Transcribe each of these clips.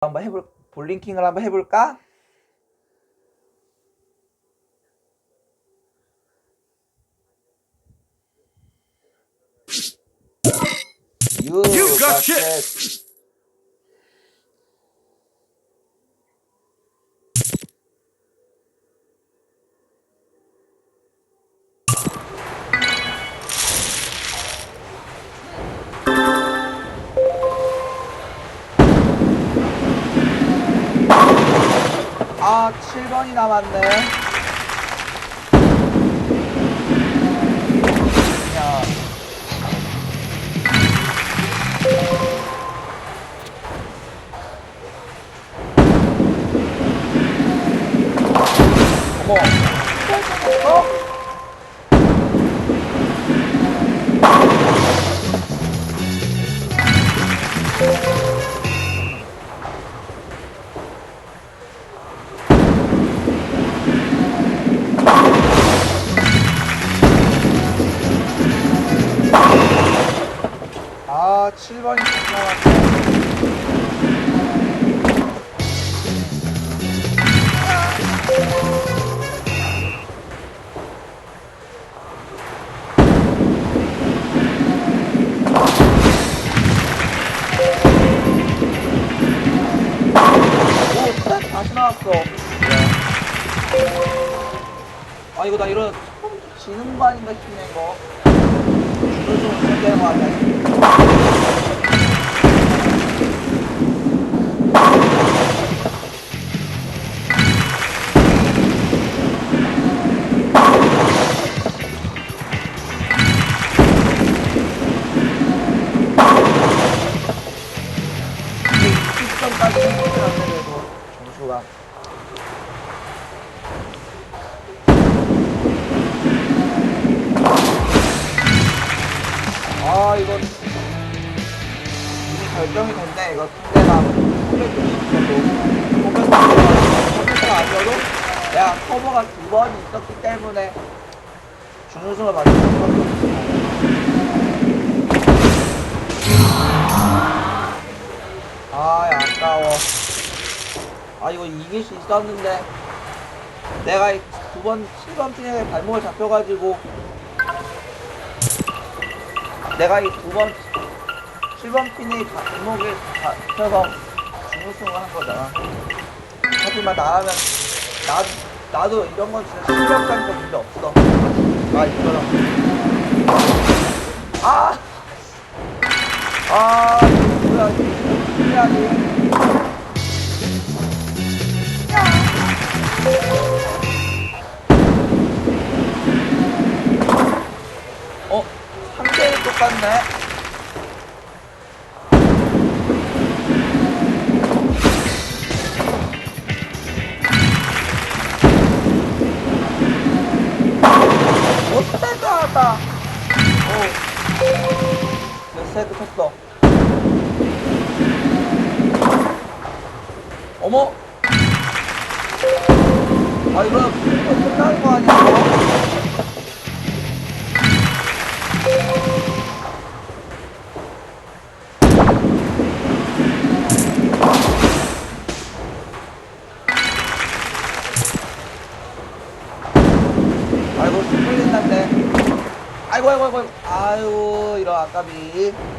한번 해볼 볼링킹을 한번 해볼까? You got 남았네. 지는 거 아닌가 싶네, 이거. 준우승을 선택하는 거 아니야? 이게 20점까지 생각하는데 그래도 점수가 아 이건 이미 결정이 됐네 이거 상대가 360점도 360점 아니어도 내가 커버가 두 번 있었기 때문에 준우승을 맞을 수밖에 없어 아 아까워. 아 이거 이길 수 있었는데 내가 두 번 7번 핀에 발목을 잡혀가지고 내가 이 두 번 7번 핀이 발목에 잡혀서 중우승을 한 거잖아. 하지만 나라면 나도 나도 이런 건 진짜 실력자니까 문제 없어. 아 이거랑 아! 아, 뭐야, 해야지. 어, 3대1 똑같네. 오, 스타트 나왔다. 오. 몇 세트 쳤어? 어머! 아, 이거 끝나는 거 아니야? 아이고, 아이고, 이런 아까비.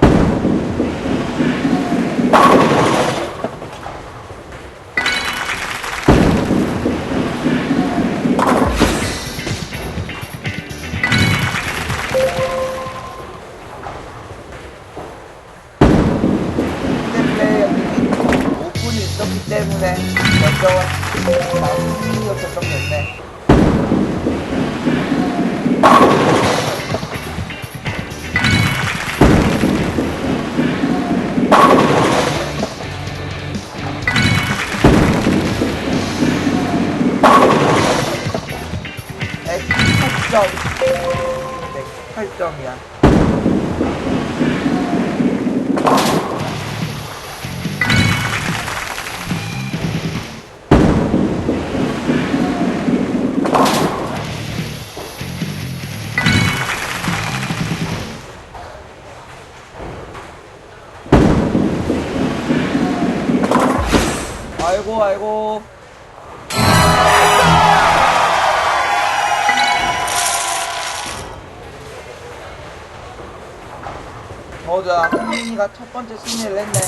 흥민이가 첫 번째 승리를 했네.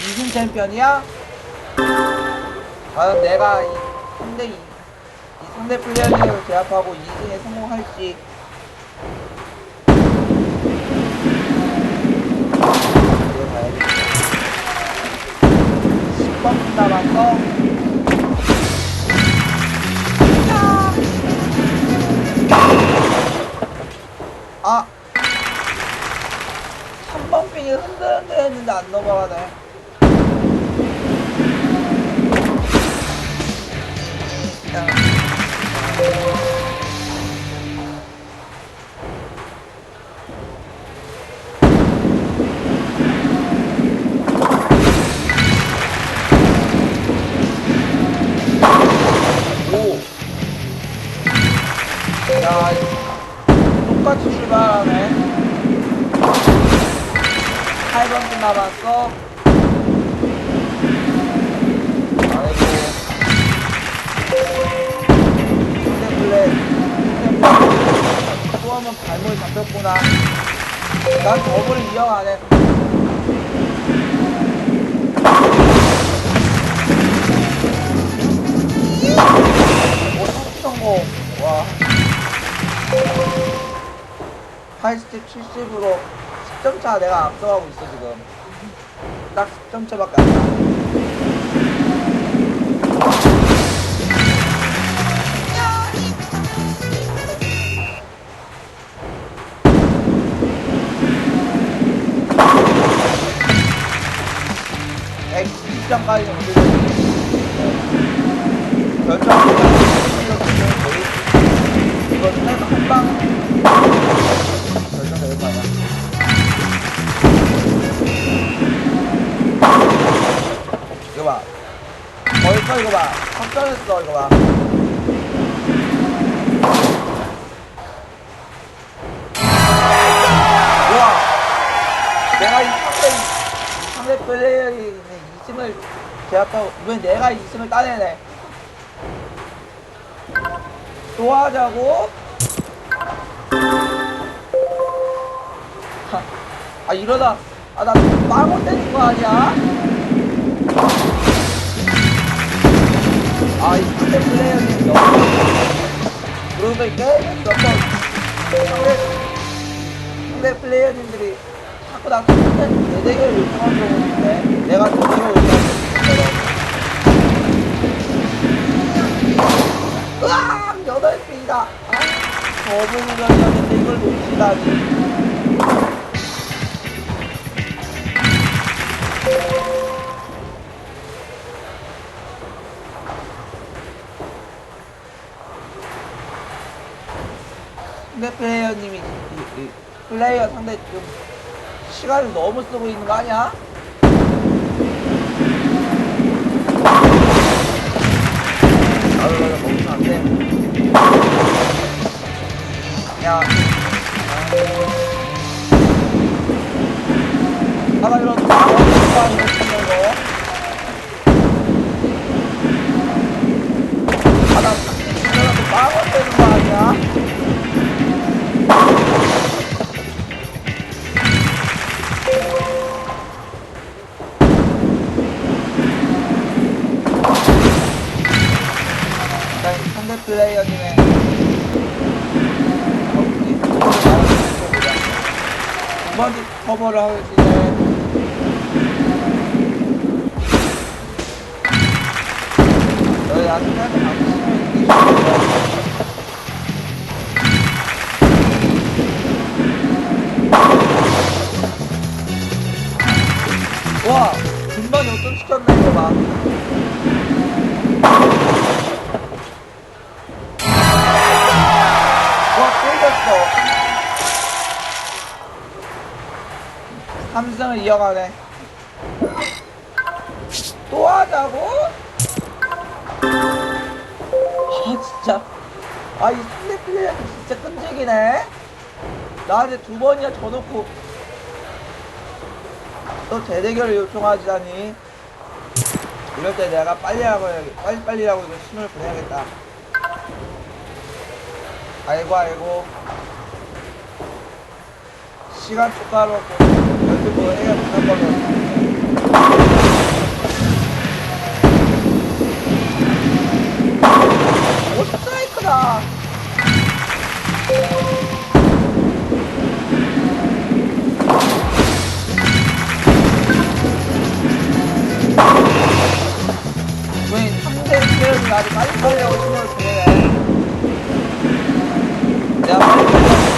이승 챔피언이야? 과연 내가 이 상대 이, 이 상대 플레이어를 제압하고 2승에 성공할지. 이거 봐야겠다. 10번 남았어 아 3번 빙이 흔들흔들 했는데 안 넘어가네 오. 8번 남았어. 아이고. 플랫, 플랫. 또 한번 발목이 잡혔구나. 난 이어가네. 오, 첫 성공. 와. 80대 70으로 10점 차 내가 앞서가고 있어, 지금. 딱 10점 차밖에 안 나. 백 20점까지는 못 들고 결정 벌써 이거 봐. 확정했어 이거 봐. 우와. 내가 이 상대 이 상대 플레이어에 있는 2승을 제압하고 이번 내가 2승을 따내네. 또 하자고? 하, 아 이러다 아나 빵원 되는 거 아니야? 아이 상대 플레이어님 너무 그러고 이게 몇번 상대 상대 플레이어님들이 자꾸 나 상대 대대결 요청한 거 보는데 내가 요청한 거 으악! 여덟 개이다. 아, 더블 무전이었는데 이걸 놓치다니. 시간을 너무 쓰고 있는 거 아니야? 아유, 나 먹으면 안 돼. 야. 아, 나 이런 망 삼승을 이어가네. 또 하자고? 아, 진짜. 아, 이 상대 플레이어 진짜 끈질기네. 나한테 두 번이나 져놓고. 또 대대결을 요청하자니 이럴 때 내가 빨리 하고 해야겠- 빨리 빨리라고 이거 신호를 보내야겠다. 아이고 아이고 시간 촉가로 뭐. 오 스트라이크다. 왜 3대 1을 아주 빨리 빨리 신호를 보내네. 내가 빨리 빨리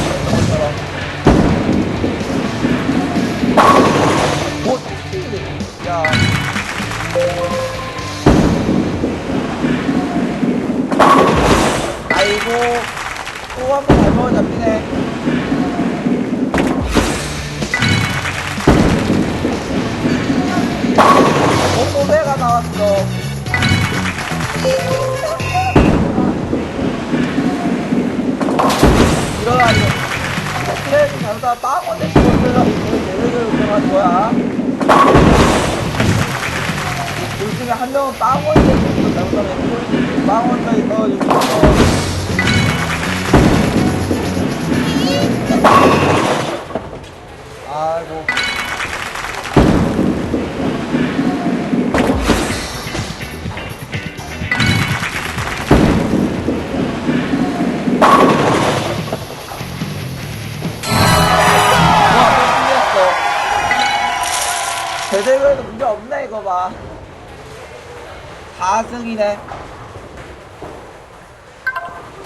승이네.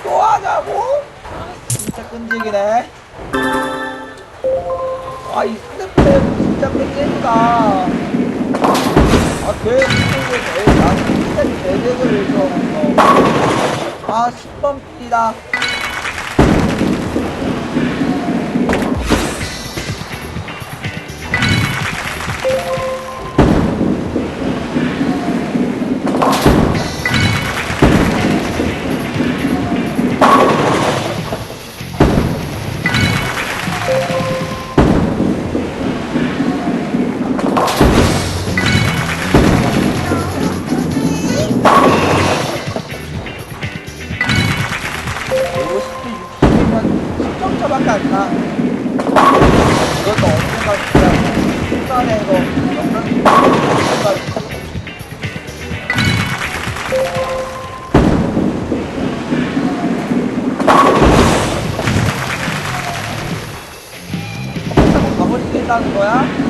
또 하자고? 아, 진짜 끈질기네. 아, 이 상대편은 진짜 끈질기다. 아, 제일 나 진짜 제대로 일어났어. 아, 10번 필이다. 가버리겠다는 거야?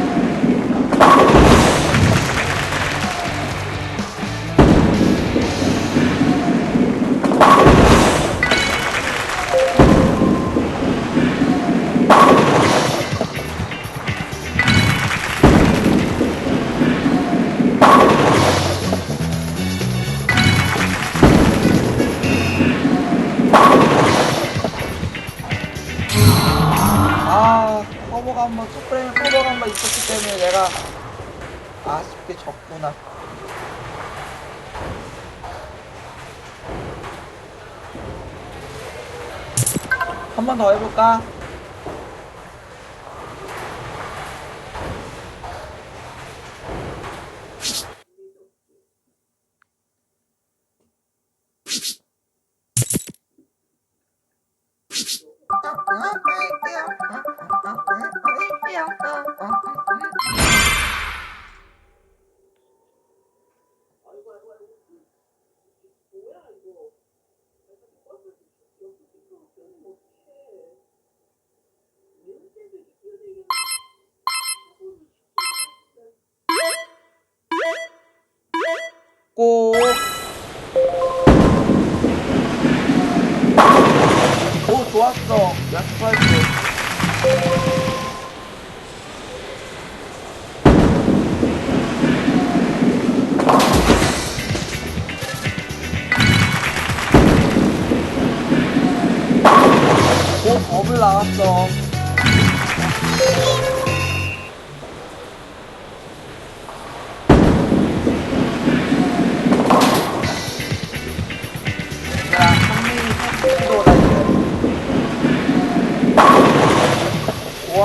커버가 한 번, 첫 프레임 커버가 한번 있었기 때문에 내가 아쉽게 졌구나. 한 번 더 해볼까? ットと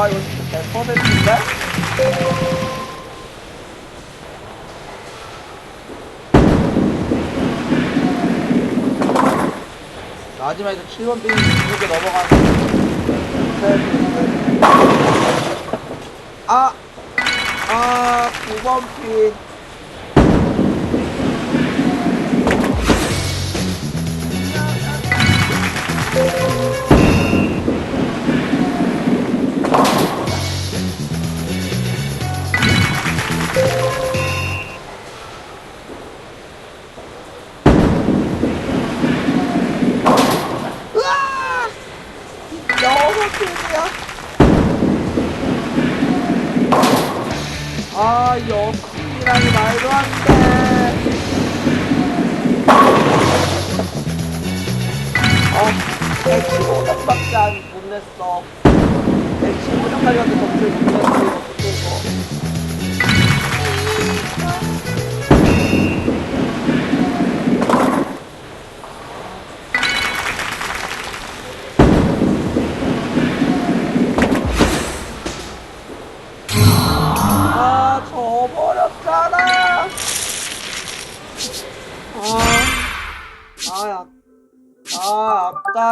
이거 100%인데? 마지막에 7번 빙이 이렇게 넘어가는 아! 아 9번 핀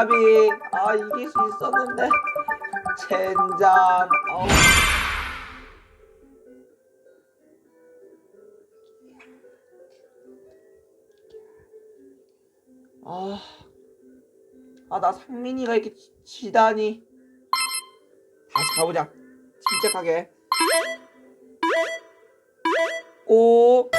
아, 앞가비. 아, 이길 수 있었는데. 젠장. 어우. 아, 아, 나 상민이가 이렇게 지- 지다니. 다시 가보자. 침착하게. 오.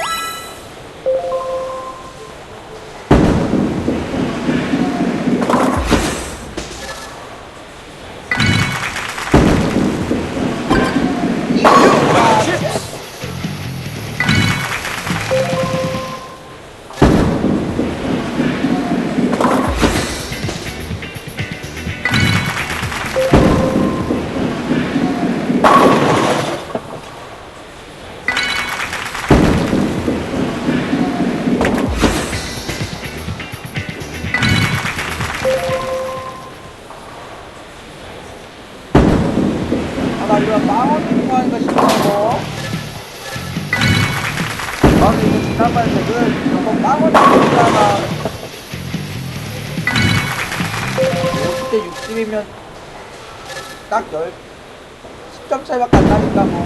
아, 나 이거 빵원 되는 거 하니까 싫다고. 아, 근데 이거 지난번에 그, 저거 빵원 되는 거잖아. 50대 60이면 딱 10, 10점 차이밖에 안 나니까 뭐.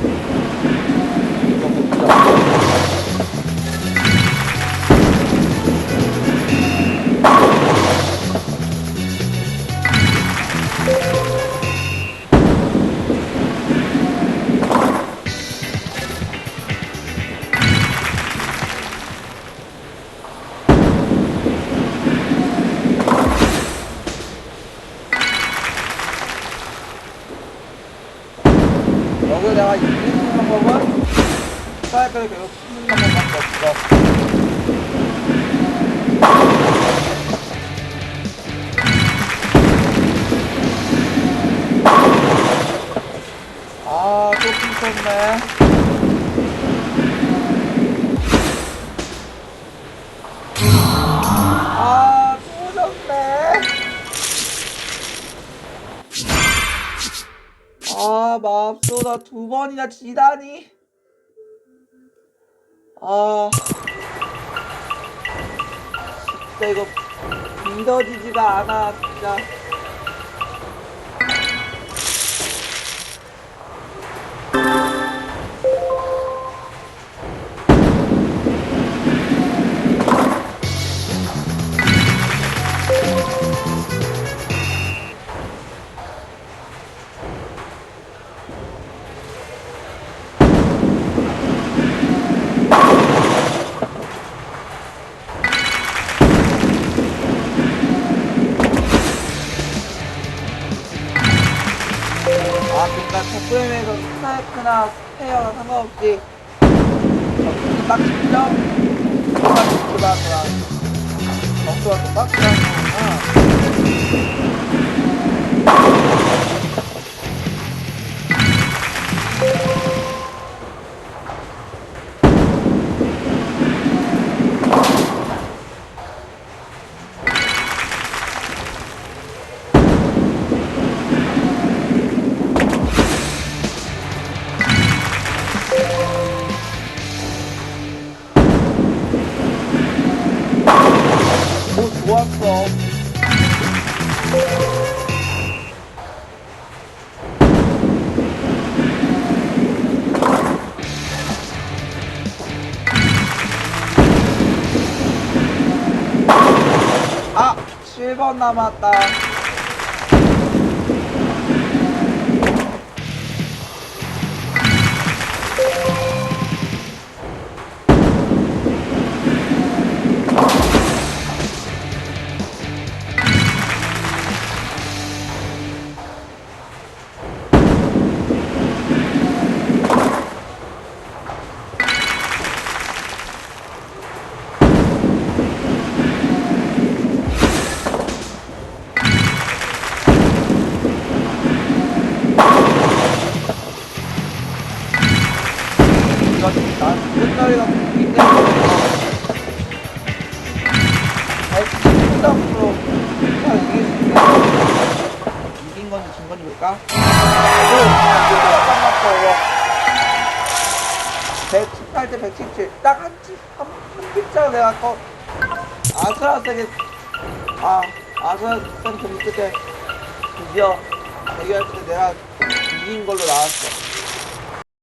여기 내가 이기는 방법은 맙소사 두 번이나 지다니. 아. 진짜 이거 믿어지지가 않아, 진짜. 스타이크나 스페어나 상관없이. 딱 10점 그만 지키다 그냥 점수가 똑같이 1번 남았다. 거 아슬아슬하게 아 아슬아슬한 경기 끝에 드디어 대결할 때 내가 이긴 걸로 나왔어.